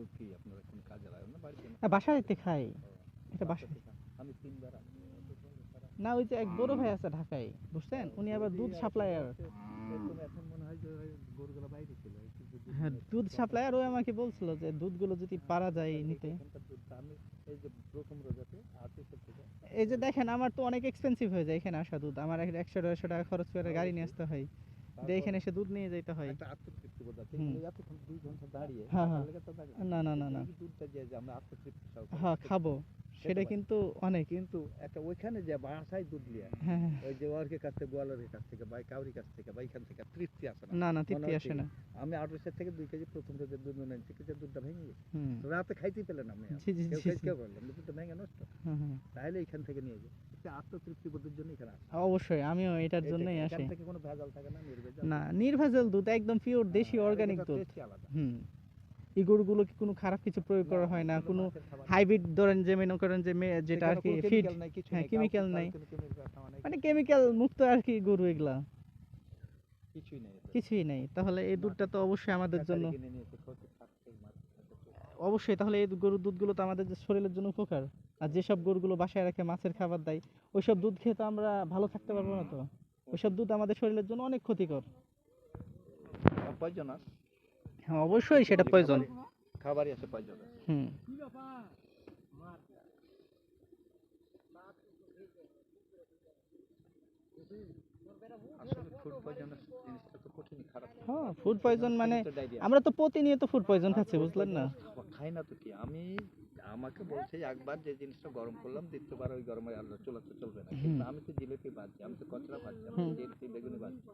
দুধ কি আপনারা কোন কাজে লাগান না? বাড়িতে না? হ্যাঁ, খাই। এটা বাসা। আমি তিনবার আমি দুধ বন্ধ করা। না ওই যে এক বড় ভাই আছে ঢাকায় বুঝছেন? উনি আবার দুধ সাপ্লায়ার এখন মনে হয় যে গরুগুলো বাইরে ছিল দুধ হ্যাঁ দুধ সাপ্লায়ার ওই আমাকে বলছিল যে দুধগুলো যদি পারা যায় নিতে। এই যে এই দেখেন আমার তো অনেক এক্সপেন্সিভ হয়ে যায় এখানে আসা দুধ। আমার একশো দেড়শো টাকা খরচ করে গাড়ি নিয়ে আসতে হয়। এসে দুধ নিয়ে যেতে হয়। একটা আত্মতৃপ্তি বোধ আছে এতক্ষণ দুই ঘণ্টা দাঁড়িয়ে হ্যাঁ, হ্যাঁ। না না না না। দুধটা যে যে আমরা আত্মতৃপ্তি হ্যাঁ খাব। সেটা কিন্তু অনেক। কিন্তু একটা ওইখানে যে বাসায় দুধ লিয়া হ্যাঁ। ওই যে কাছ থেকে গোয়ালের কাছ থেকে বা কাউরির কাছ থেকে বা এখান থেকে তৃপ্তি আসে না। না না তৃপ্তি আসে না। আমি থেকে দুই কেজি প্রথম রোজের দুধ দুধটা ভেঙে গেছে। রাতে খাইতেই পেলেন কেউ। কেউ করলেন দুধটা ভেঙে নষ্ট। তাহলে এখান থেকে নিয়ে যাই এটা আত্মতৃপ্তি বোধের জন্য এখানে আসে। অবশ্যই আমিও এটার জন্যই আসি। থেকে কোনো ভেজাল থাকে না নির্ভেজাল না নির্ভেজাল দুধ একদম পিওর দেশি হ্যাঁ, অর্গানিক দুধ। হুম। এই কোনো খারাপ কিছু প্রয়োগ করা হয় না? কোনো হাইব্রিড ধরেন যে মনে করেন যে যেটা আর কি ফিড হ্যাঁ, chemical নাই। মানে কেমিক্যাল মুক্ত আর কি গরু এগুলা। কিছুই নেই এতে। কিছুই নেই। তাহলে এই দুধটা তো অবশ্যই আমাদের জন্য অবশ্যই তাহলে এই গরুর দুধগুলো তো আমাদের শরীরের জন্য উপকার। আর যেসব গরুগুলো বাসায় রেখে মাছের খাবার দেয় ওইসব দুধ খেয়ে তো আমরা ভালো থাকতে পারব না তো। ওইসব দুধ আমাদের শরীরের জন্য অনেক ক্ষতিকর। হ্যাঁ অবশ্যই সেটা প্রয়োজন খাবারই আছে। হুম। হ্যাঁ ফুড পয়জন মানে আমরা তো প্রতিনিয়ত ফুড পয়জন খাচ্ছি বুঝলেন না? খাই না তো কি? আমি আমাকে বলছে একবার যে জিনিসটা গরম করলাম দ্বিতীয়বার ওই গরমে আল্লাহ চুলাতে চলবে না। কিন্তু আমি তো জিলিপি ভাজছি আমি তো কচরা ভাজছি আমি তো হুম। বেগুনি ভাজছি।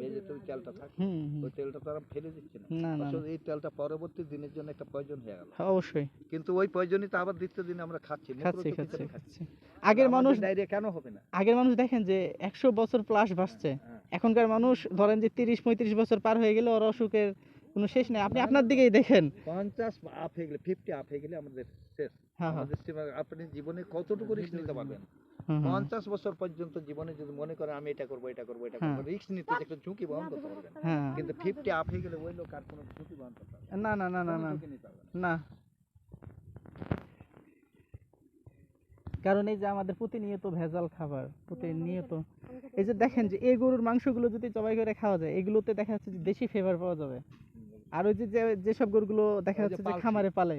ভেজে তো তেলটা থাকে। ওই তেলটা তো আর ফেলে দিচ্ছি না। আসলে এই তেলটা পরবর্তী দিনের জন্য একটা প্রয়োজন হয়ে গেল। হ্যাঁ, অবশ্যই। কিন্তু ওই প্রয়োজনই তো আবার দ্বিতীয় দিনে আমরা খাচ্ছি খাচ্ছি খাচ্ছি খাচ্ছি। আগের মানুষ ডায়রিয়া কেন হবে না? আগের মানুষ দেখেন যে একশো বছর প্লাস বাঁচছে। হ্যাঁ। এখনকার মানুষ ধরেন যে তিরিশ পঁয়ত্রিশ বছর পার হয়ে গেলে ওর অসুখের কোনো শেষ নেই। আপনি আপনার দিকেই দেখেন। পঞ্চাশ আপ হয়ে গেলে ফিফটি আপ হয়ে গেলে আমাদের শেষ। হ্যাঁ হ্যাঁ। আমাদের আপনি জীবনে কতটুকু রিস্ক নিতে পারবেন? হুম, হুম। পঞ্চাশ বছর পর্যন্ত জীবনে যদি মনে করেন আমি এটা করব এটা করব এটা করব রিস্ক নিতে একটা ঝুঁকি বহন করতে পারবেন। হ্যাঁ। কিন্তু ফিফটি আপ হয়ে গেলে ওই লোক আর কোনো ঝুঁকি বহন করতে পারবে না। না না না না না। কারণ এই যে আমাদের প্রতিনিয়ত ভেজাল খাবার প্রতিনিয়ত এই যে দেখেন যে এই গরুর মাংসগুলো যদি জবাই করে খাওয়া যায় এগুলোতে দেখা যাচ্ছে যে দেশি ফ্লেভার পাওয়া যাবে। আর ওই যে যেসব গরুগুলো দেখা যাচ্ছে যে খামারে পালে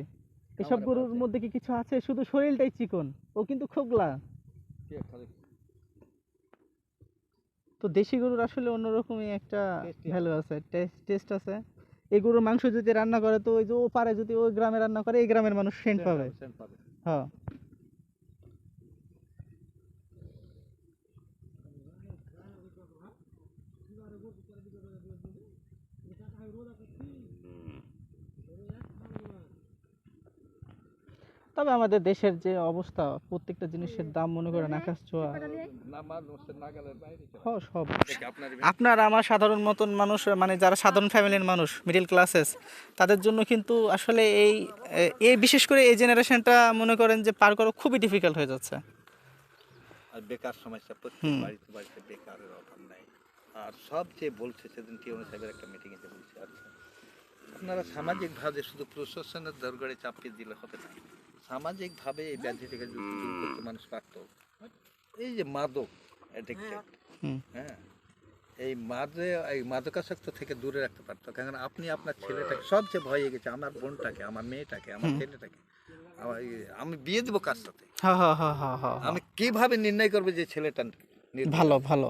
এসব গরুর মধ্যে কি কিছু আছে? শুধু শরীরটাই চিকন ও কিন্তু খোগলা। তো দেশি গরুর আসলে অন্যরকমই একটা ভ্যালু আছে। টেস্ট আছে। এই গরুর মাংস যদি রান্না করে তো ওই যে ও পারে যদি ওই গ্রামে রান্না করে এই গ্রামের মানুষ সেন্ট পাবে। পাবে। হ্যাঁ। তবে আমাদের দেশের যে অবস্থা প্রত্যেকটা জিনিসের দাম মনে করেন আকাশ ছোঁয়া। হ্যাঁ, সব। আপনার আমার সাধারণ মতন মানুষ মানে যারা সাধারণ ফ্যামিলির মানুষ মিডিল ক্লাসেস তাদের জন্য কিন্তু আসলে এই এই বিশেষ করে এই জেনারেশনটা মনে করেন যে পার করা খুবই ডিফিকাল্ট হয়ে যাচ্ছে। আর বেকার সমস্যা প্রত্যেক বাড়িতে বাড়িতে বেকারের অভাব নাই। আর সবচেয়ে বলছে সেদিন টিউন সাহেবের একটা মিটিং এসে বলছে আচ্ছা আপনারা সামাজিকভাবে শুধু প্রশাসনের দরগড়ে চাপিয়ে দিলে হবে না। সামাজিকভাবে এই ব্যাধিটাকে থেকে দূর করতে মানুষ পারত। এই যে মাদক অ্যাডিক্টেড। হ্যাঁ। এই মাদে এই মাদকাসক্ত থেকে দূরে রাখতে পারতো। কারণ আপনি আপনার ছেলেটাকে সবচেয়ে ভয়ে গেছে আমার বোনটাকে আমার মেয়েটাকে আমার ছেলেটাকে। আমার আমি বিয়ে দেবো কার সাথে হ্যাঁ হ্যাঁ হ্যাঁ হ্যাঁ হ্যাঁ আমি কীভাবে নির্ণয় করব যে ছেলেটা ভালো ভালো।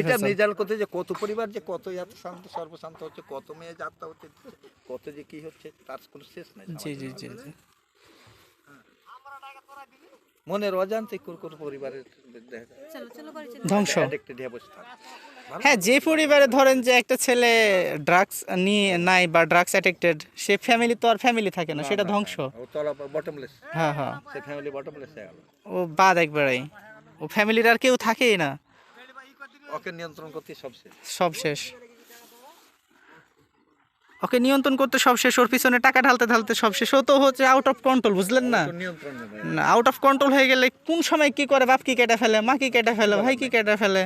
এটা নির্ভেজাল। করতে যে কত পরিবার যে কত এত শান্ত সর্বশান্ত হচ্ছে কত মেয়ে যাত্রা হচ্ছে কত যে কি হচ্ছে তার কোনো শেষ নাই জি জি জি জি। মনের অজান্তে কোন কোন পরিবারের ধ্বংস। হয়ে হ্যাঁ যে পরিবারে ধরেন যে একটা ছেলে ড্রাগস নিয়ে নাই বা ড্রাগস অ্যাডিক্টেড সে ফ্যামিলি তো আর ফ্যামিলি থাকে না সেটা ধ্বংস। হ্যাঁ হ্যাঁ। ও বাদ একবারেই। ও ফ্যামিলির আর কেউ থাকেই না। ওকে নিয়ন্ত্রণ করতে সব শেষ। সব শেষ। ওকে নিয়ন্ত্রণ করতে সব শেষ ওর পিছনে টাকা ঢালতে ঢালতে সব শেষ। ও তো হচ্ছে আউট অফ কন্ট্রোল বুঝলেন না। না আউট অফ কন্ট্রোল হয়ে গেলে কোন সময় কি করে বাপ কি কেটে ফেলে মা কি কেটে ফেলে ভাই কি কেটে ফেলে?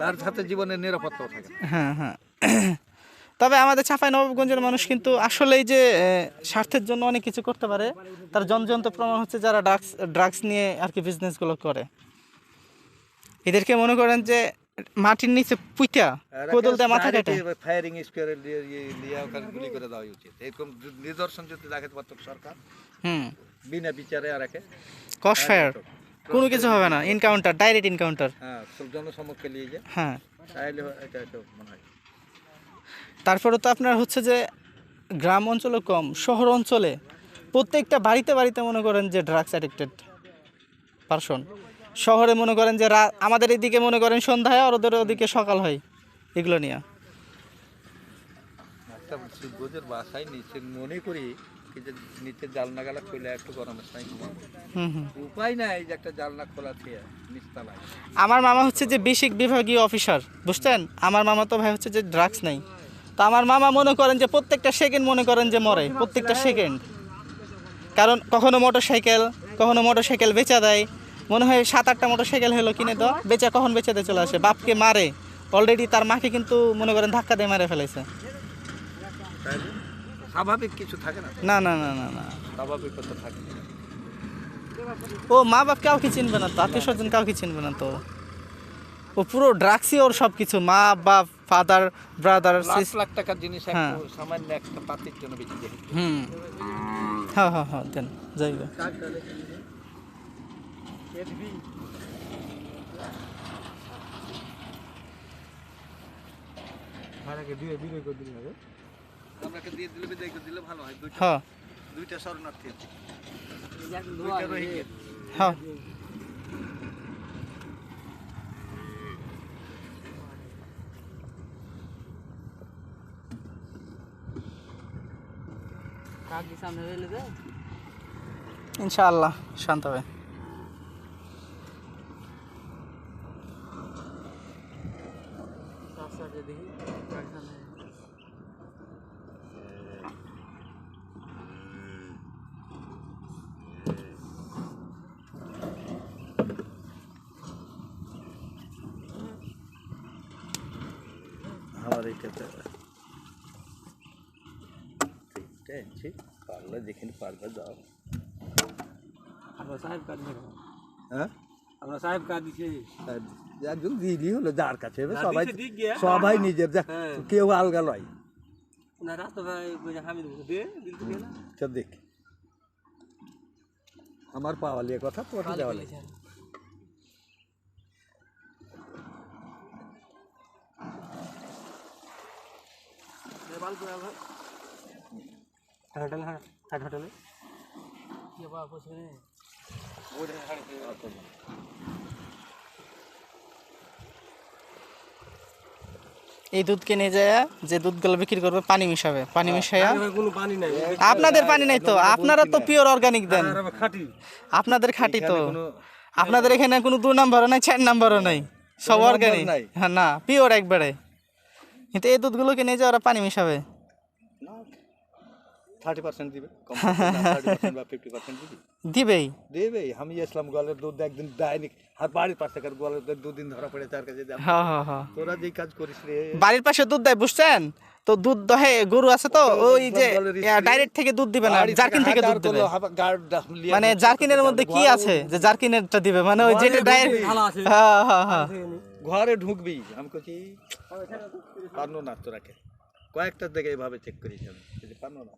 তার সাথে জীবনের নিরাপত্তা থাকে। হ্যাঁ হ্যাঁ। তবে আমাদের চাঁপাই নবাবগঞ্জের মানুষ কিন্তু আসলেই যে স্বার্থের জন্য অনেক কিছু করতে পারে। তার জনজন্ত প্রমাণ হচ্ছে যারা ড্রাগস ড্রাগস নিয়ে আর কি বিজনেসগুলো করে। এদেরকে মনে করেন যে মাটির নিচে পুইটা কোদল দিয়ে মাথা কাটে। ফায়ারিং স্কোয়ারে নিয়ে ওখানে গুলি করে দেওয়া উচিত। এরকম নিদর্শন যদি দেখাতে পারত সরকার। হুম। বিনা বিচারে আর একে। কস ফায়ার কোনো কিছু হবে না এনকাউন্টার ডাইরেক্ট এনকাউন্টার হ্যাঁ সব জনসম্মুখে নিয়ে যায়। হ্যাঁ। তাহলে এটা একটা মনে হয়। তারপরে তো আপনার হচ্ছে যে গ্রাম অঞ্চলে কম শহর অঞ্চলে প্রত্যেকটা বাড়িতে বাড়িতে মনে করেন যে ড্রাগস অ্যাডিক্টেড পারসন শহরে মনে করেন যে রা- আমাদের এদিকে মনে করেন সন্ধ্যা হয় আর ওদের ওদিকে সকাল হয়। এগুলো নিয়ে। একটা বাসায় নিচে মনে করি নিচে জালনা গালা খুলে একটু গরমের সময় হুম হুম। উপায় নাই যে একটা জালনা খোলা থেকে নিচতলায়। আমার মামা হচ্ছে যে বেসিক বিভাগীয় অফিসার বুঝছেন? আমার মামা তো ভাই হচ্ছে যে ড্রাগস নেই। তো আমার মামা মনে করেন যে প্রত্যেকটা সেকেন্ড মনে করেন যে মরে প্রত্যেকটা সেকেন্ড। কারণ কখনো মোটর সাইকেল কখনো মোটর সাইকেল বেচা দেয় মনে হয় সাত আটটা মোটর সাইকেল হলো কিনে দাও। বেচা কখন বেচা দিয়ে চলে আসে? বাপকে মারে। অলরেডি তার মাকে কিন্তু মনে করেন ধাক্কা দিয়ে মারে ফেলেছে স্বাভাবিক কিছু থাকে না? না না না না না। স্বাভাবিকতা থাকে। ও মা বাপ কাউকে চিনবে না তো আত্মীয় স্বজন কাউকে চিনবে না তো। ও পুরো ড্রাগসই ওর সব কিছু মা বাপ ফাদার ব্রাদার লাখ লাখ টাকার জিনিস হ্যাঁ। সামান্য একটা পাতির জন্য যায় হুম। হ্যাঁ হ্যাঁ হ্যাঁ দেন যাইবে আমাকে দিয়ে দিলে বিদায় করে দিলে ভালো হয়। দুইটা হ্যাঁ। দুইটা শরণার্থী আছে। দুইটা রোহিঙ্গা। হ্যাঁ। ইনশাআল্লাহ শান্ত হবে আমার এটা তো তিনটে ইঞ্চি পারলে যেখানে পারবে যাও আমরা সাহেব কাজ দিছে হ্যাঁ? আমরা সাহেব কাজ দিছে আর একজন দিলি হলো যার কাছে। এবার যার সবাই দিছে দিক গিয়া। সবাই নিজের। কেউ আলগা লয়। না রাস্তা ভাই হামিদ দে দিল তো না। চল দেখ। আমার পাওয়ালিয়ে কথা তোর লাগে বাল করে ভাই হোটেল হ্যাঁ হোটেলে কি বাবা পছরে ওরে হাট এই দুধ কিনে যায় যে দুধগুলো বিক্রি করবে পানি মিশাবে। পানি মিশাইয়া পানি নাই। আপনাদের পানি নাই তো? আপনারা তো পিওর অর্গানিক দেন। আর আবার খাঁটি। আপনাদের খাঁটি তো। আপনাদের এখানে কোনো দু নাম্বারও নাই চার নাম্বারও নাই। সব অর্গানিক নাই। হ্যাঁ না পিওর একবারে। কিন্তু এই দুধগুলো নিয়ে যে ওরা পানি মিশাবে। থার্টি পার্সেন্ট দিবে। বা ফিফটি পার্সেন্ট দিবি। দিবেই। আমি ইসলাম গোয়ালের দুধ একদিন দেয়নি। আর বাড়ির পাশে কার গোয়ালের দুধ দুদিন ধরা পড়ে তার কাছে যা। হ্যাঁ হ্যাঁ হ্যাঁ। তোরা যেই কাজ করিস রে। বাড়ির পাশে দুধ দেয় বুঝছেন? তো দুধ দহে গরু আছে তো ওই যে ডাইরেক্ট থেকে দুধ দিবে না জার্কিন থেকে দুধ দিবে। মানে জার্কিনের মধ্যে কি আছে যে জার্কিনেরটা দিবে? মানে ওই যেটা ডাইরেক্ট হ্যাঁ হ্যাঁ হ্যাঁ। ঘরে ঢুকবি? আমি কছি পারল না তোরাকে কয়েকটা দেখে এইভাবে চেক করিস আমি। বলছি, পারল না।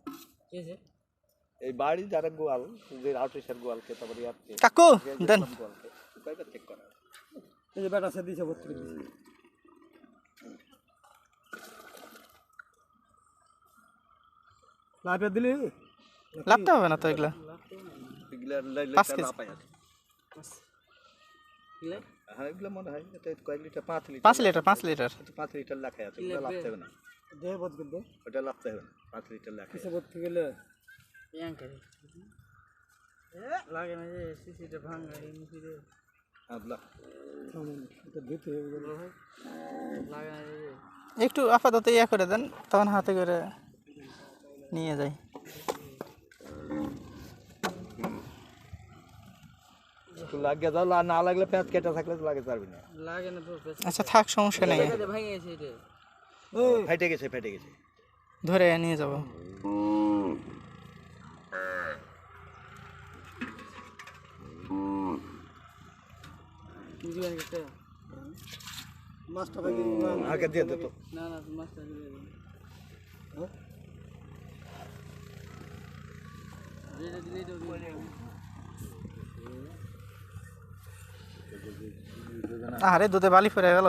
এই বাড়ি যারা গোয়াল যে আউটেশার গোয়ালকে তারপরে কাকু দেন। গোয়ালকে কয়েকটা চেক করা। এই যে বেটা সে করে দিছে লাভ দিলি? লাভটা হবে না তো এগুলা? পাঁচ কেজি। হ্যাঁ এগুলো মনে হয় এটা কয়েক লিটার পাঁচ লিটার। পাঁচ লিটার পাঁচ লিটার। পাঁচ লিটার আছে ওটা হবে না। দে বদ করে দে ওটা হবে না পাঁচ লিটার গেলে লাগে না যে সিসিটা ভাঙা এই না একটু আপাতত ইয়া করে দেন তখন হাতে করে নিয়ে যাই। একটু লাগিয়ে দাও না লাগলে পেঁয়াজ কেটে থাকলে তো লাগে পারবি না। লাগে আচ্ছা থাক সমস্যা নেই। ফেটে গেছে ফেটে গেছে। ধরে নিয়ে যাব। মাছটা আগে দিয়ে দিত না না মাছটা দিবেন যেটা দিলেই আরে দুধে বালি ফেরে গেল।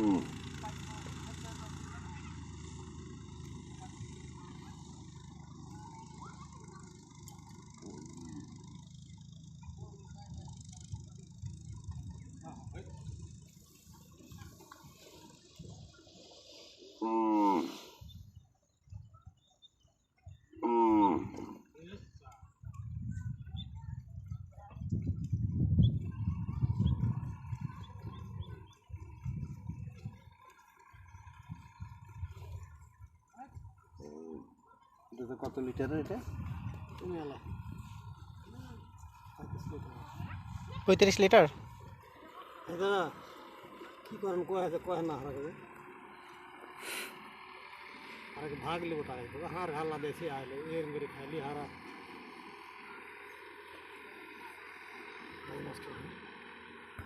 Ooh. এটা কত লিটারের এটা? পঁয়ত্রিশ লিটার। এটা কি করেন কয় আছে কয় না হারা করে? হারাকে ভাগ লিব তার হার ঘাল্লা বেশি আইলে এর করে খাইলি হারা। নষ্ট